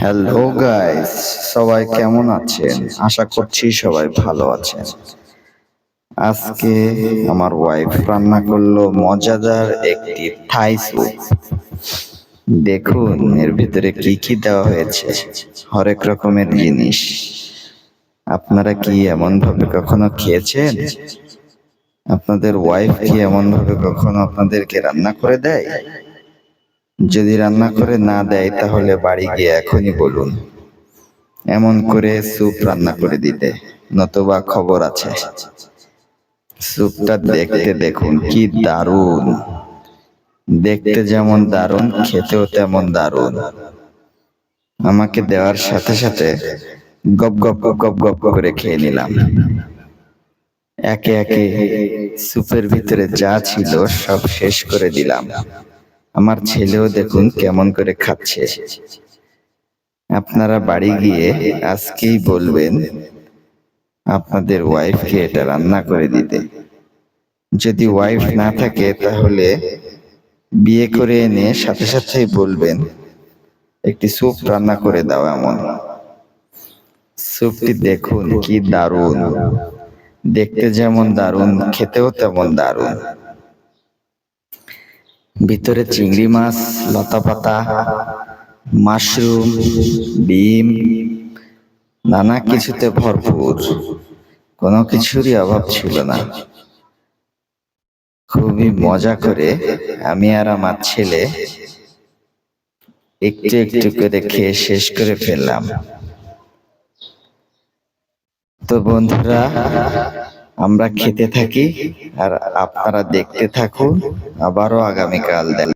Hello guys সবাই কেমন আছেন? আশা করছি সবাই ভালো আছেন। আজকে আমার ওয়াইফ রান্না করল মজাদার একটি থাই স্যুপ দেখুন এর ভিতরে কি কি দেওয়া হয়েছে। হরেক রকমের জিনিস। আপনারা কি এমন ভাবে কখনো খেয়েছেন? আপনাদের ওয়াইফ কি এমন ভাবে কখনো আপনাদেরকে রান্না করে দেয়? যদি রান্না করে না দেয়, তাহলে বাড়ি গিয়ে এখনই বলুন। এমন করে স্যুপ রান্না করে দিতে, নতুবা খবর আছে। স্যুপটা দেখতে দেখুন, কি দারুণ। দেখতে যেমন দারুণ, খেতেও তেমন দারুণ। আমাকে দেওয়ার সাথে সাথে গপ গপ গপ গপ করে খেয়ে নিলাম। একে একে স্যুপের ভিতরে যা ছিল সব শেষ করে দিলাম। আমার ছেলেও দেখুন কেমন করে খাচ্ছে। আপনারা বাড়ি গিয়ে আজকেই বলবেন আপনাদের ওয়াইফকে এটা রান্না করে দিতে। যদি ওয়াইফ না থাকে তাহলে বিয়ে করে এনে সাথে সাথেই বলবেন একটি স্যুপ রান্না করে দাও এমন। স্যুপটি দেখুন কি দারুণ। দেখতে যেমন দারুণ খেতেও তেমন দারুণ। ভিতরে চিংড়ি মাছ, লতা পাতা, মাশরুম, ডিম, নানা কিছুতে ভরপুর। কোনো কিছুরই অভাব ছিল না। খুবই মজা করে আমি আর আমার ছেলে একটু একটু করে খেয়ে শেষ করে ফেললাম। তো বন্ধুরা আমরা খেতে থাকি আর আপনারা দেখতে থাকুন আবারও আগামীকাল দেখা